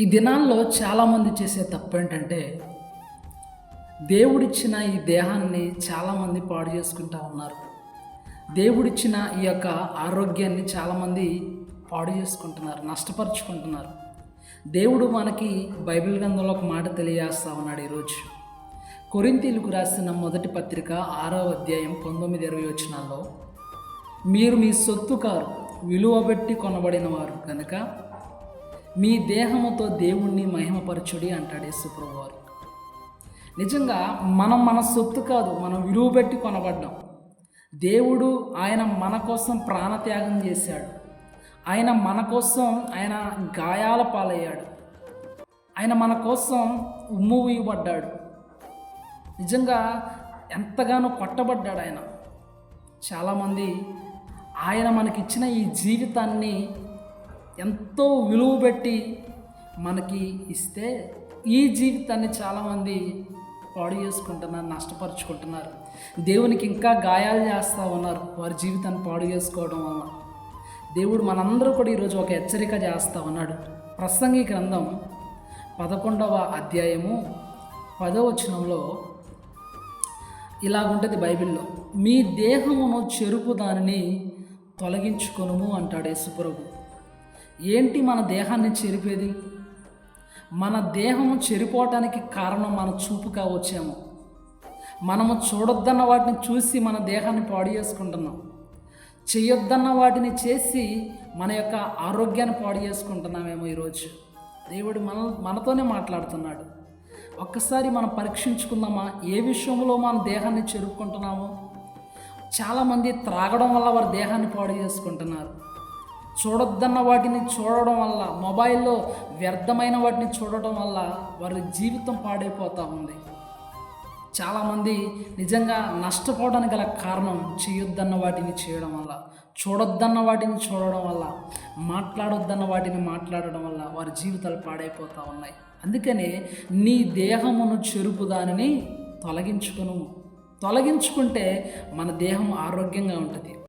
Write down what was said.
ఈ దినాల్లో చాలామంది చేసే తప్పు ఏంటంటే దేవుడిచ్చిన ఈ దేహాన్ని చాలామంది పాడు చేసుకుంటా ఉన్నారు. దేవుడిచ్చిన ఈ యొక్క ఆరోగ్యాన్ని చాలామంది పాడు చేసుకుంటున్నారు నష్టపరుచుకుంటున్నారు. దేవుడు మనకి బైబిల్ గ్రంథంలో ఒక మాట తెలియజేస్తా ఉన్నాడు ఈరోజు. కొరింతీలకు రాసిన మొదటి పత్రిక ఆరో అధ్యాయం పంతొమ్మిది ఇరవై వచ్చినాల్లో మీరు మీ సొత్తు కారు విలువ పెట్టి కొనబడిన వారు కనుక మీ దేహముతో దేవుణ్ణి మహిమపరచుడి అంటాడు యేసుప్రభు వారు నిజంగా మనం మన సొత్తు కాదు మనం విలువ పెట్టి కొనబడ్డాం. దేవుడు ఆయన మన కోసం ప్రాణత్యాగం చేశాడు. ఆయన మన కోసం ఆయన గాయాల పాలయ్యాడు. ఆయన మన కోసం ఉమ్ము వేయబడ్డాడు. నిజంగా ఎంతగానో కొట్టబడ్డాడు ఆయన. చాలామంది ఆయన మనకిచ్చిన ఈ జీవితాన్ని ఎంతో విలువ పెట్టి మనకి ఇస్తే ఈ జీవితాన్ని చాలామంది పాడు చేసుకుంటున్నారు నష్టపరుచుకుంటున్నారు. దేవునికి ఇంకా గాయాలు చేస్తూ ఉన్నారు వారి జీవితాన్ని పాడు చేసుకోవడం వల్ల. దేవుడు మనందరూ కూడా ఈరోజు ఒక హెచ్చరిక చేస్తూ ఉన్నాడు. ప్రసంగి గ్రంథం పదకొండవ అధ్యాయము పదవచనంలో ఇలాగుంటుంది బైబిల్లో మీ దేహమును చెరుపు దానిని తొలగించుకొనుము అంటాడు యేసుప్రభు. ఏంటి మన దేహాన్ని చెరిపేది? మన దేహం చెరిపోవటానికి కారణం మన చూపు కావచ్చేమో. మనము చూడొద్దన్న వాటిని చూసి మన దేహాన్ని పాడు చేసుకుంటున్నాం. చేయొద్దన్న వాటిని చేసి మన యొక్క ఆరోగ్యాన్ని పాడు చేసుకుంటున్నామేమో ఈరోజు. దేవుడు మన మనతోనే మాట్లాడుతున్నాడు. ఒక్కసారి మనం పరీక్షించుకుందామా? ఏ విషయంలో మన దేహాన్ని చెరుపుకుంటున్నామో? చాలామంది త్రాగడం వల్ల వారి దేహాన్ని పాడు చేసుకుంటున్నారు. చూడొద్దన్న వాటిని చూడడం వల్ల మొబైల్లో వ్యర్థమైన వాటిని చూడడం వల్ల వారి జీవితం పాడైపోతూ ఉంది. చాలామంది నిజంగా నష్టపోవడానికి గల కారణం చేయొద్దన్న వాటిని చేయడం వల్ల చూడొద్దన్న వాటిని చూడడం వల్ల మాట్లాడొద్దన్న వాటిని మాట్లాడడం వల్ల వారి జీవితాలు పాడైపోతూ ఉన్నాయి. అందుకనే నీ దేహమును చెరుపు దానిని తొలగించుకును. తొలగించుకుంటే మన దేహం ఆరోగ్యంగా ఉంటుంది.